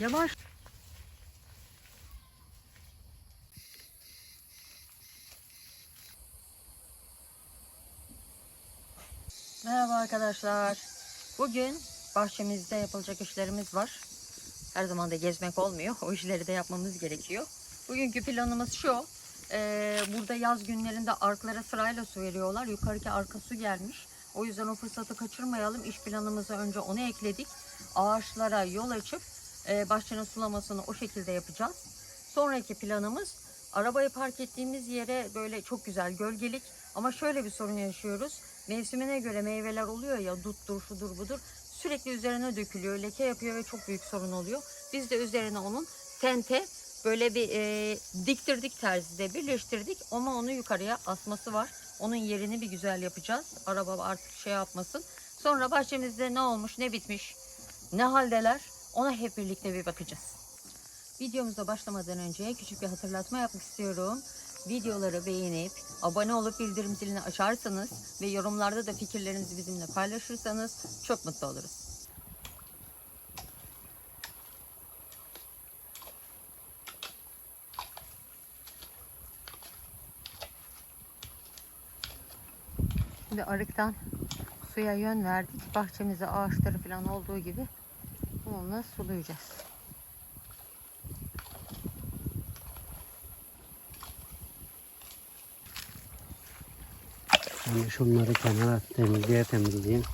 Yavaş. Merhaba arkadaşlar. Bugün bahçemizde yapılacak işlerimiz var. Her zaman da gezmek olmuyor. O işleri de yapmamız gerekiyor. Bugünkü planımız şu. Ee, burada yaz günlerinde arklara sırayla su veriyorlar. Yukarıki arka su gelmiş. O yüzden o fırsatı kaçırmayalım. İş planımıza önce onu ekledik. Ağaçlara yol açıp e, bahçenin sulamasını o şekilde yapacağız. Sonraki planımız arabayı park ettiğimiz yere böyle çok güzel gölgelik ama şöyle bir sorun yaşıyoruz. Mevsimine göre meyveler oluyor ya duttur şudur budur sürekli üzerine dökülüyor leke yapıyor ve çok büyük sorun oluyor. Biz de üzerine onun tente böyle bir e, diktirdik terzide birleştirdik ama onu yukarıya asması var. Onun yerini bir güzel yapacağız. Araba artık şey yapmasın. Sonra bahçemizde ne olmuş ne bitmiş ne haldeler ona hep birlikte bir bakacağız. Videomuza başlamadan önce küçük bir hatırlatma yapmak istiyorum. Videoları beğenip abone olup bildirim zilini açarsanız ve yorumlarda da fikirlerinizi bizimle paylaşırsanız çok mutlu oluruz. Şimdi arıktan suya yön verdik. Bahçemize ağaçları falan olduğu gibi onunla sulayacağız. Ben şunları kenara temizleye temizleyeyim.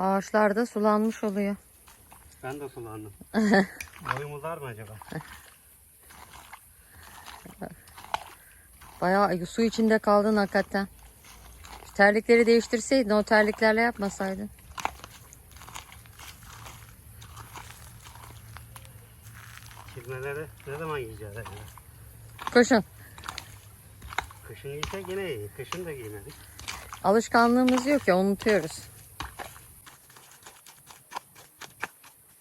Ağaçlar da sulanmış oluyor. Ben de sulandım. Boyum uzar mı acaba? Bayağı su içinde kaldın hakikaten. Şu terlikleri değiştirseydin o terliklerle yapmasaydın. Çizmeleri ne zaman giyeceğiz acaba? Koşun. Kışın giysek yine iyi. Kışın da giymedik. Alışkanlığımız yok ya unutuyoruz.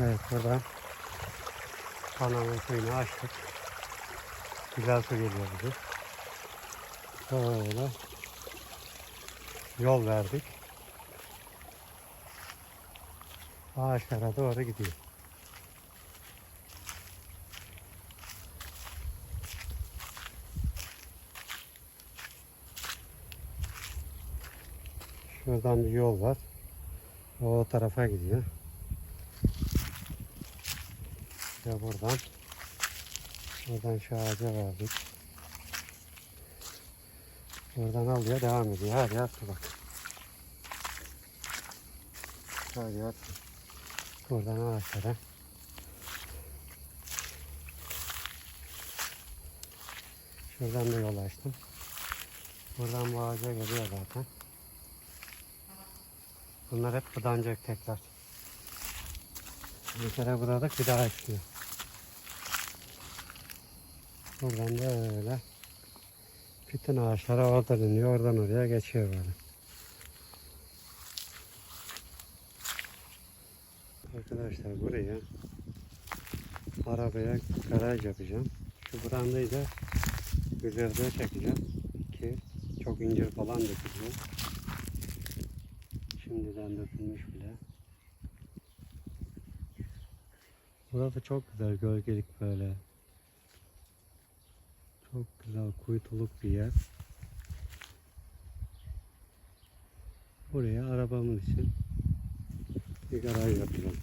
Evet burada kanalın suyunu açtık. Güzel su geliyor bize. Böyle yol verdik. Ağaçlara doğru gidiyor. Şuradan bir yol var. O tarafa gidiyor. Ya buradan buradan şu ağaca verdik. Buradan alıyor devam ediyor. Her yer su bak. Her yer. Buradan ağaçlara. Şuradan da yol açtım. Buradan bu ağaca geliyor zaten. Bunlar hep budanacak tekrar. Bir kere budadık bir daha çıkıyor. Buradan da öyle. Bütün ağaçlar oradan iniyor, oradan oraya geçiyor böyle. Arkadaşlar buraya arabaya garaj yapacağım. Şu brandayı da üzerine çekeceğim ki çok incir falan dökülüyor. Şimdiden dökülmüş bile. Burası çok güzel gölgelik böyle. Çok güzel kuytuluk bir yer. Buraya arabamın için bir garaj yapacağım.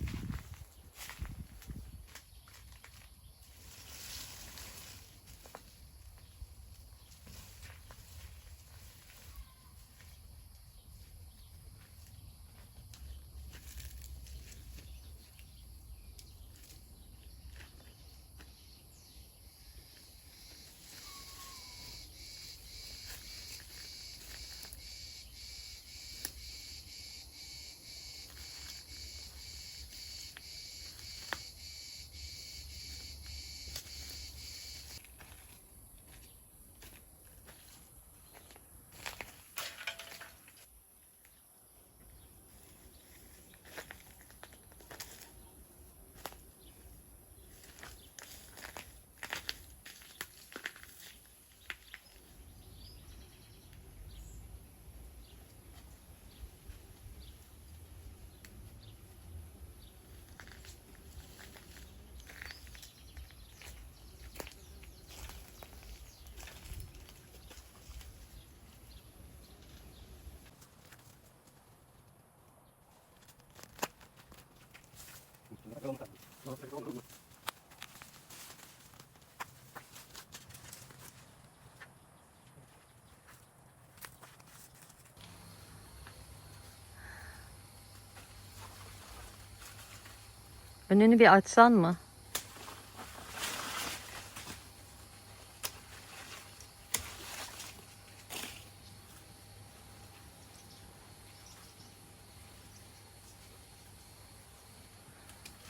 Önünü bir açsan mı?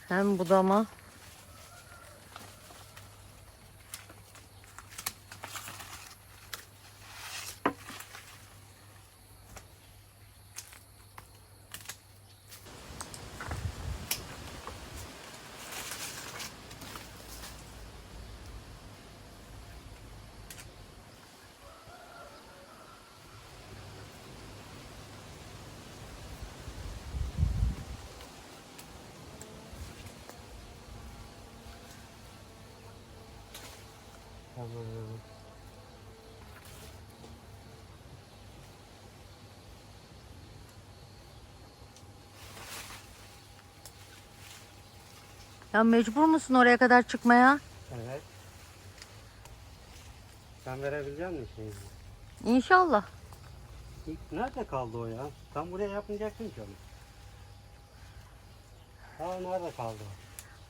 Hem budama Tamam. Ya mecbur musun oraya kadar çıkmaya? Evet. Sen verebilecek misin şeyi? İnşallah. İlk nerede kaldı o ya? Tam buraya yapmayacaktın ki onu. Ha nerede kaldı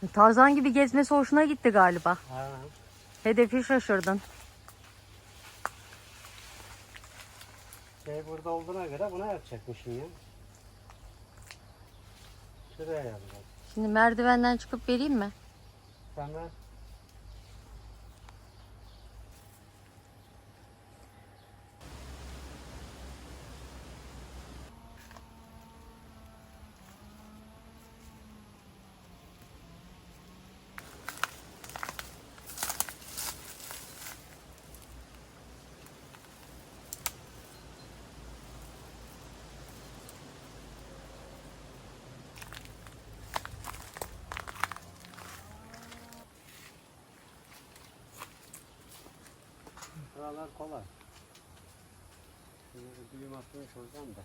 o? Tarzan gibi gezmesi hoşuna gitti galiba. Ha. Hedefi şaşırdın. Şey burada olduğuna göre buna yapacakmışım ya. Şuraya yapacağım. Şimdi merdivenden çıkıp vereyim mi? Sonra buralar kolay. Şimdi düğüm atmış olacağım da.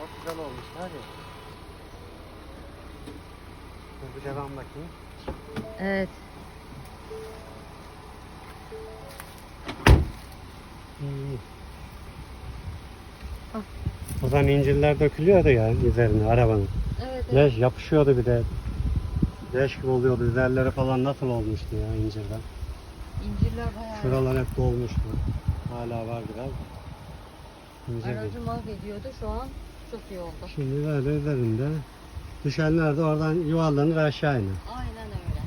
Çok güzel olmuş hadi. Dur bir devam bakayım. Evet. İyi. Ah. Buradan incirler dökülüyordu ya üzerine arabanın. Evet. Leş yapışıyordu bir de. Leş gibi oluyordu. Üzerleri falan nasıl olmuştu ya incirden. İncirler bayağı. Şuralar hep dolmuştu. Hala var biraz. İncir Aracı mahvediyordu. Şu an çok iyi oldu. Şimdi böyle üzerinde. Düşenler de oradan yuvarlanır aşağı iner. Aynen öyle.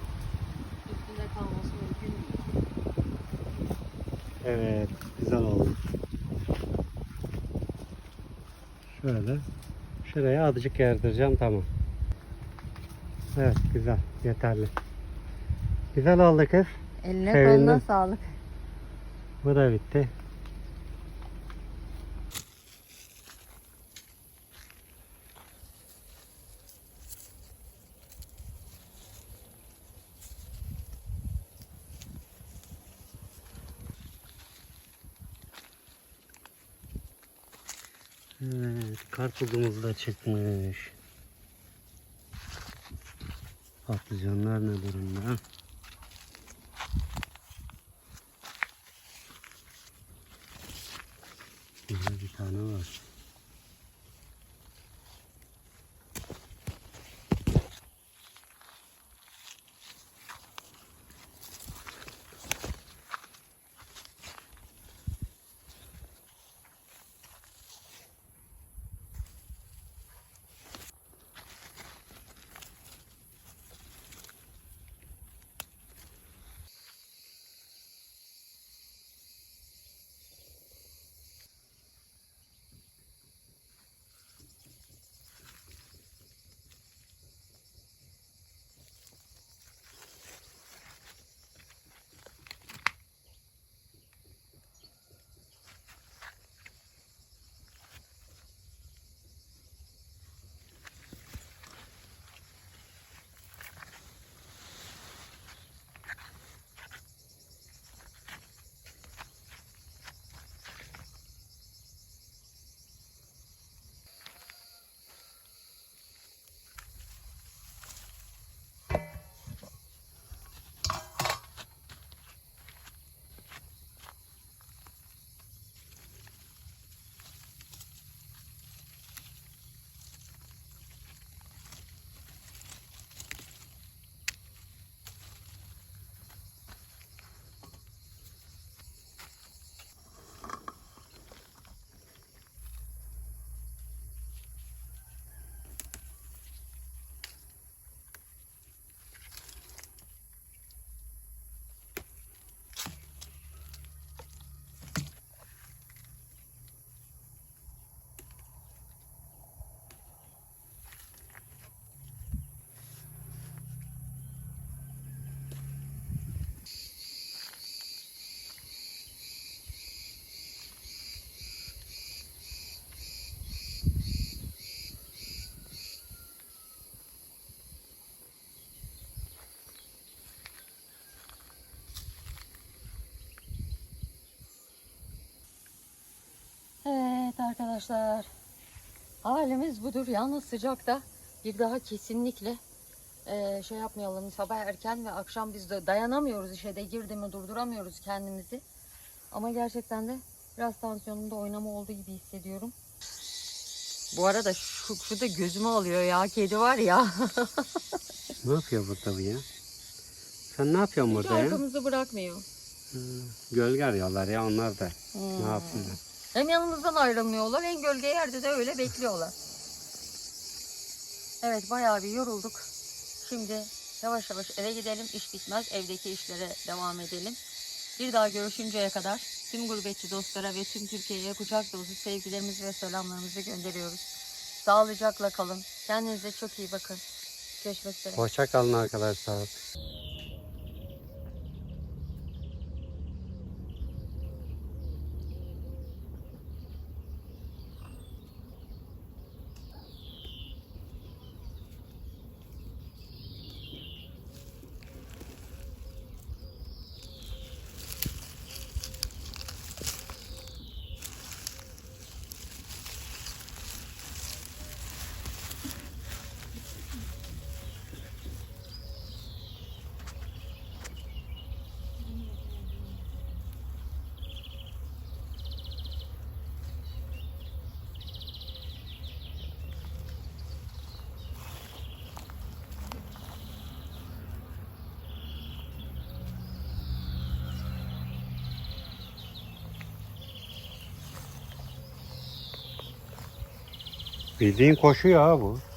Üstünde kalması mümkün değil. Evet, güzel oldu. Şöyle. Şuraya azıcık yerdireceğim tamam. Evet, güzel, yeterli. Güzel oldu kız. Eline Sevindim. koluna sağlık. Bu da bitti. Evet, karpuzumuz da çıkmış. Patlıcanlar ne durumda? Arkadaşlar. Halimiz budur. Yalnız sıcakta bir daha kesinlikle eee, şey yapmayalım. Sabah erken ve akşam biz de dayanamıyoruz işe de girdi mi durduramıyoruz kendimizi. Ama gerçekten de biraz tansiyonumda oynama olduğu gibi hissediyorum. Bu arada şu, şu da gözümü alıyor ya. Kedi var ya. Ne yapıyor burada bu ya? Sen ne yapıyorsun Hiç burada ya? arkamızı bırakmıyor. Hı, Gölge arıyorlar ya onlar da. Hmm. Ne yapsınlar? Hem yanımızdan ayrılmıyorlar en gölge yerde de öyle bekliyorlar. Evet bayağı bir yorulduk. Şimdi yavaş yavaş eve gidelim. İş bitmez. Evdeki işlere devam edelim. Bir daha görüşünceye kadar tüm gurbetçi dostlara ve tüm Türkiye'ye kucak dolusu sevgilerimizi ve selamlarımızı gönderiyoruz. Sağlıcakla kalın. Kendinize çok iyi bakın. Görüşmek üzere. Hoşça kalın arkadaşlar. Koşuyor ha bu. Gel.